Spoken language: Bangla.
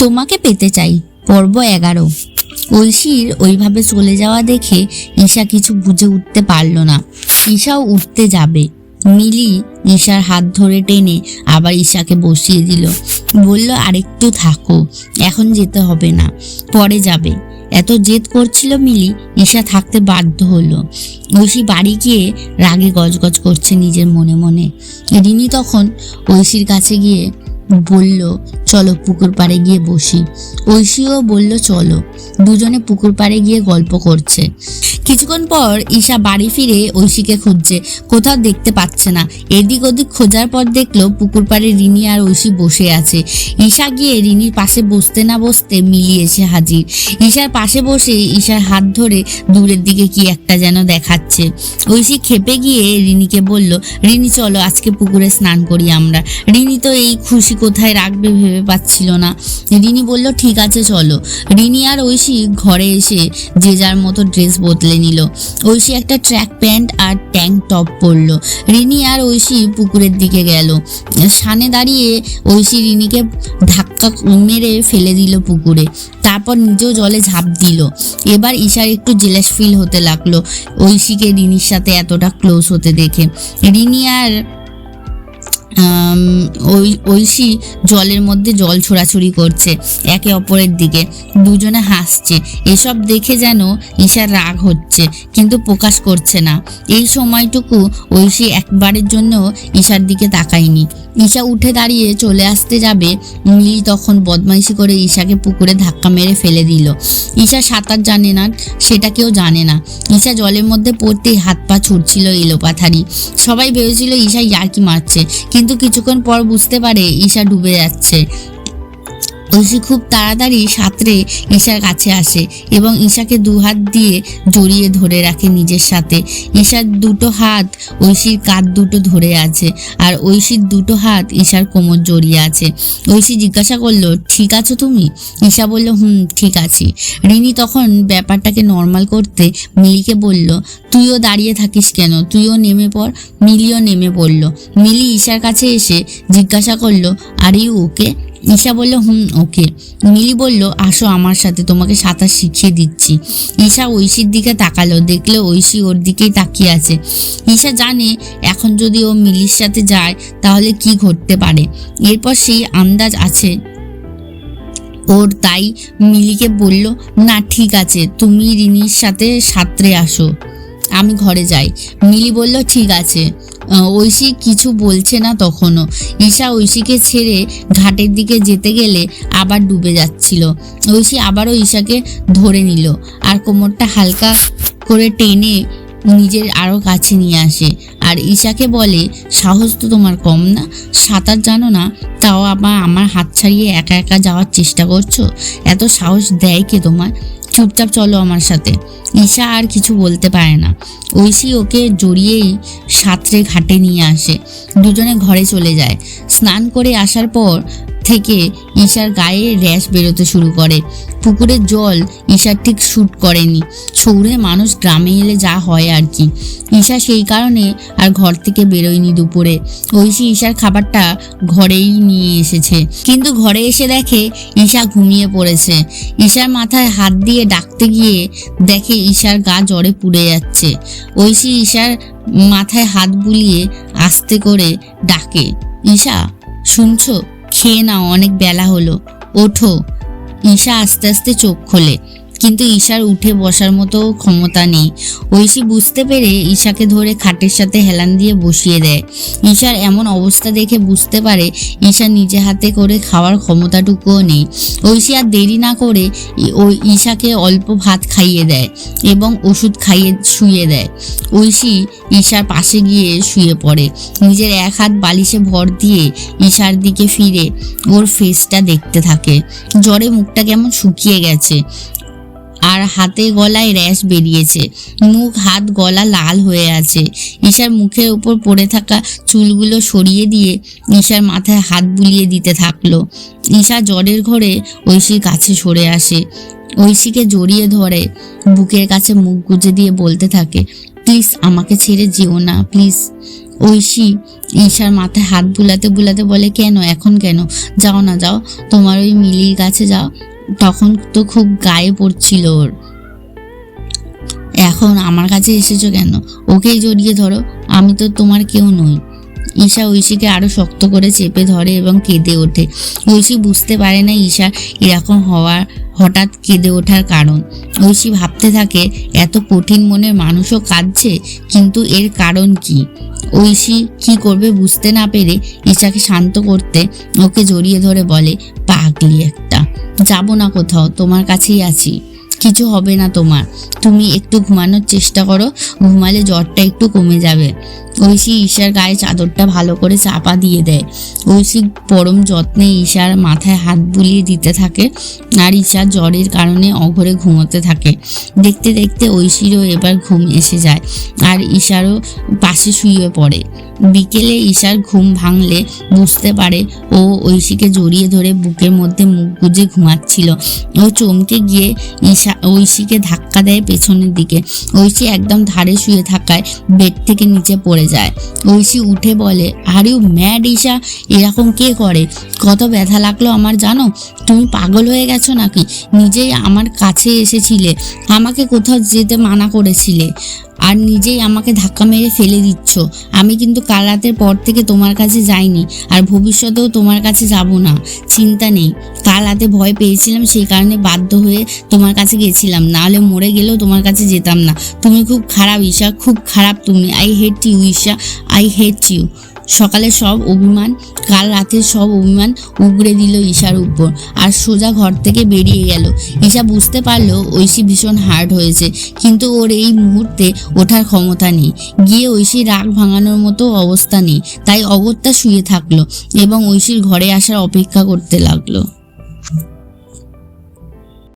তোমাকে পেতে চাই, পর্ব এগারো। ঐশীর ওইভাবে চলে যাওয়া দেখে ঈশা কিছু বুঝে উঠতে পারল না। ঈশাও উঠতে যাবে। মিলি ঈশার হাত ধরে টেনে আবার ঈশাকে বসিয়ে দিল। বলল, আরেকটু থাকো, এখন যেতে হবে না, পরে যাবে। এত জেদ করছিল মিলি, ঈশা থাকতে বাধ্য হলো। ঐশী বাড়ি গিয়ে রাগে গজগজ করছে নিজের মনে মনে। রিনি তখন ঐশীর কাছে গিয়ে বলল, চলো পুকুর পাড়ে গিয়ে বসি। ঐশীও বলল, চলো। দুজনে পুকুর পাড়ে গিয়ে গল্প করছে। কিছুক্ষণ পর ঈশা বাড়ি ফিরে ঐশীকে খুঁজছে। কোথাও দেখতে পাচ্ছে না। এদিক ওদিক খোঁজার পর দেখল পুকুর পাড়ে রিনি আর ঐশী বসে আছে। ঈশা গিয়ে রিনির পাশে বসতে না বসতে মিলি এসে হাজির। ঈশার পাশে বসে ঈশার হাত ধরে দূরের দিকে কি একটা যেন দেখাচ্ছে। ঐশী খেপে গিয়ে রিনিকে বলল, রিনি, চলো আজকে পুকুরে স্নান করি আমরা। রিনি তো এই খুশি কোথায় রাখবে ভেবে পাচ্ছিল না। রিনি বলল, ঠিক আছে, চলো। রিনি আর ঐশী ঘরে এসে যে যার মতো ড্রেস বদলে নিল। ঐশী একটা ট্র্যাক প্যান্ট আর ট্যাঙ্ক টপ পরলো। রিনি আর ঐশী পুকুরের দিকে গেল। সানে দাঁড়িয়ে ঐশী রিনিকে ধাক্কা মেরে ফেলে দিল পুকুরে। তারপর নিজেও জলে ঝাঁপ দিল। এবার ঈশার একটু জেলাস ফিল হতে লাগল ঐশীকে রিনির সাথে এতটা ক্লোজ হতে দেখে। রিনি আর ওই, ঐশী জলের মধ্যে জল ছোড়াছুড়ি করছে, একে অপরের দিকে। দুজনে হাসছে। এসব দেখে যেন ঈশার রাগ হচ্ছে, কিন্তু প্রকাশ করছে না। এই সময়টুকু ঐশী একবারের জন্য ঈশার দিকে তাকায়নি। ঈশা উঠে দাঁড়িয়ে চলে আসতে যাবে। মিলি তখন বদমাইশি করে ঈশাকে পুকুরে ধাক্কা মেরে ফেলে দিল। ঈশা সাঁতার জানে না, সেটা কেউ জানে না। ঈশা জলের মধ্যে পড়তেই হাত পা ছুটছিল এলোপাথারি। সবাই ভেবেছিল ঈশা ইয়ার্কি মারছে, কিন্তু কিছুক্ষণ পর বুঝতে পারে ঈশা ডুবে যাচ্ছে। ঐশী খুব তাড়াতাড়ি সাঁতরে ঈশার কাছে আসে এবং ঈশাকে দু হাত দিয়ে জড়িয়ে ধরে রাখে নিজের সাথে। ঈশার দুটো হাত, ঐশীর কাঁধ দুটো ধরে আছে আর ঐশীর দুটো হাত ঈশার কোমর জড়িয়ে আছে। ঐশী জিজ্ঞাসা করল, ঠিক আছো তুমি? ঈশা বলল, হুম, ঠিক আছি। রিনি তখন ব্যাপারটাকে নর্মাল করতে মিলিকে বলল, তুইও দাঁড়িয়ে থাকিস কেন? তুইও নেমে পড়। মিলিও নেমে পড়ল। মিলি ঈশার কাছে এসে জিজ্ঞাসা করল, আর ইউ ওকে ঈশা বলল, হুম, ওকে। মিলি বলল, আসো আমার সাথে, তোমাকে সাঁতার শিখিয়ে দিচ্ছি। ঈশা ঐশীর দিকে তাকালো, দেখল ঐশী ওর দিকেই তাকিয়ে আছে। ঈশা জানে, এখন যদি ও মিলির সাথে যায়, তাহলে কি ঘটতে পারে? এরপর সেই আন্দাজ আছে। ওর তাই মিলিকে বলল, না, ঠিক আছে, তুমি রিনির সাথে সাঁতরে আসো। আমি ঘরে যাই। মিলি বলল, ঠিক আছে। ঐশী কিছু বলছে না তখনও। ঈশা ঐশীকে ছেড়ে ঘাটের দিকে যেতে গেলে আবার ডুবে যাচ্ছিল। ঐশী আবারও ঈশাকে ধরে নিল আর কোমরটা হালকা করে টেনে নিজের আরও কাছে নিয়ে আসে। আর ঈশাকে বলে, সাহস তো তোমার কম না। সাঁতার জানো না, তাও আবার আমার হাত ছাড়িয়ে একা একা যাওয়ার চেষ্টা করছ? এত সাহস দেয় কে তোমার চুপচাপ চলো আমার সাথে। ঈশা আর কিছু বলতে পারে না। ঐশী ওকে জড়িয়েই সাঁতরে ঘাটে নিয়ে আসে। দুজনে ঘরে চলে যায়। স্নান করে আসার পর থেকে ঈশার গায়ে র্যাশ বেরোতে শুরু করে। পুকুরের জল ঈশার ঠিক শ্যুট করেনি। শহুরে মানুষ গ্রামে এলে যা হয় আর কি। ঈশা সেই কারণে আর ঘর থেকে বেরোয়নি দুপুরে। ঐশী ঈশার খাবারটা ঘরেই নিয়ে এসেছে। কিন্তু ঘরে এসে দেখে ঈশা ঘুমিয়ে পড়েছে। ঈশার মাথায় হাত দিয়ে ডাকতে গিয়ে দেখে ঈশার গা জ্বরে পুড়ে যাচ্ছে। ঐশী ঈশার মাথায় হাত বুলিয়ে আস্তে করে ডাকে, ঈশা, শুনছো? খেয়ে নাও অনেক বেলা হলো। ওঠো। ঈশা আস্তে আস্তে চোখ খোলে। কিন্তু ঈশার উঠে বসার মতো ক্ষমতা নেই। ঐশী বুঝতে পেরে ঈশাকে ধরে খাটের সাথে হেলান দিয়ে বসিয়ে দেয়। ঈশার এমন অবস্থা দেখে বুঝতে পারে ঈশা নিজে হাতে করে খাওয়ার ক্ষমতাটুকুও নেই। ঐশী আর দেরি না করে ওই ঈশাকে অল্প ভাত খাইয়ে দেয় এবং ওষুধ খাইয়ে শুয়ে দেয়। ঐশী ঈশার পাশে গিয়ে শুয়ে পড়ে। নিজের এক হাত বালিশে ভর দিয়ে ঈশার দিকে ফিরে ওর ফেসটা দেখতে থাকে। জ্বরে মুখটা কেমন শুকিয়ে গেছে। আর হাতে গলায় র্যাশ বেরিয়েছে। মুখ, হাত, গলা লাল হয়ে আছে। ঈশার মুখের উপর পড়ে থাকা চুলগুলো সরিয়ে দিয়ে ঈশার মাথায় হাত বুলিয়ে দিতে থাকল। ঈশা জ্বরের ঘরে ঐশীর কাছে সরে আসে। ঐশীকে জড়িয়ে ধরে, বুকের কাছে মুখ গুজে দিয়ে বলতে থাকে, প্লিজ, আমাকে ছেড়ে যেও না, প্লিজ। ঐশী ঈশার মাথায় হাত বুলাতে বুলাতে বলে, কেন? এখন কেন? যাও না, যাও। তোমার ওই মিলির কাছে যাও। তখন তো খুব গায়ে পড়ছিল ওর। এখন আমার কাছে এসেছ কেন? ওকেই জড়িয়ে ধরো, আমি তো তোমার কেউ নই। ঈশা ঐশীকে আরও শক্ত করে চেপে ধরে এবং কেঁদে ওঠে। ঐশী বুঝতে পারে না ঈশা এরকম হওয়ার হঠাৎ কেঁদে ওঠার কারণ। ঐশী ভাবতে থাকে, এত কঠিন মনের মানুষও কাঁদছে, কিন্তু এর কারণ কি? ঐশী কি করবে বুঝতে না পেরে ঈশাকে শান্ত করতে ওকে জড়িয়ে ধরে বলে, পাগলি একটা যাব না কোথাও, তোমার কাছেই আছি। কিছু হবে না তোমার। তুমি একটু ঘুমানোর চেষ্টা করো, ঘুমালে জ্বরটা একটু কমে যাবে। ঐশী ঈশার গায়ে চাদরটা ভালো করে চাপা দিয়ে দেয়। ঐশী পরম যত্নে ঈশার মাথায় হাত বুলিয়ে দিতে থাকে আর ঈশার জ্বরের কারণে অঘরে ঘুমোতে থাকে। দেখতে দেখতে ঐশীরও এবার ঘুম এসে যায় আর ঈশারও পাশে শুয়ে পড়ে। বিকেলে ঈশার ঘুম ভাঙলে বুঝতে পারে ও ঐশীকে জড়িয়ে ধরে বুকের মধ্যে মুখ গুজে ঘুমাচ্ছিল। ও চমকে গিয়ে ঈশা, ঐশীকে ধাক্কা দেয় পেছনের দিকে। ঐশী একদম ধারে শুয়ে থাকায় বেড থেকে নিচে পড়ে যায়। ঐশী উঠে বলে, আর ইউ ম্যাড ঈশা, এরকম কে করে? কত ব্যথা লাগল আমার জানো? তুমি পাগল হয়ে গেছো নাকি? নিজেই আমার কাছে এসেছিলে। আমাকে কোথাও যেতে মানা করেছিলে। আর নিজেই আমাকে ধাক্কা মেরে ফেলে দিচ্ছ। আমি কিন্তু কাল রাতের পর থেকে তোমার কাছে যাইনি আর ভবিষ্যতেও তোমার কাছে যাব না। চিন্তা নেই। কাল রাতে ভয় পেয়েছিলাম, সেই কারণে বাধ্য হয়ে তোমার কাছে গেছিলাম। নাহলে মরে গেলেও তোমার কাছে যেতাম না। তুমি খুব খারাপ ঈশা, খুব খারাপ তুমি। I hate you Isha. I hate you সকালে সব অভিমান, কাল রাতের সব অভিমান উগড়ে দিল ঈশার উপর। আর সোজা ঘর থেকে বেরিয়ে গেল। ঈশা বুঝতে পারল ঐশী ভীষণ হার্ড হয়েছে, কিন্তু ওর এই মুহূর্তে ওঠার ক্ষমতা নেই। গিয়ে ঐশী রাগ ভাঙানোর মতো অবস্থা নেই, তাই অগত্যা শুয়ে থাকল এবং ঐশীর ঘরে আসার অপেক্ষা করতে লাগল।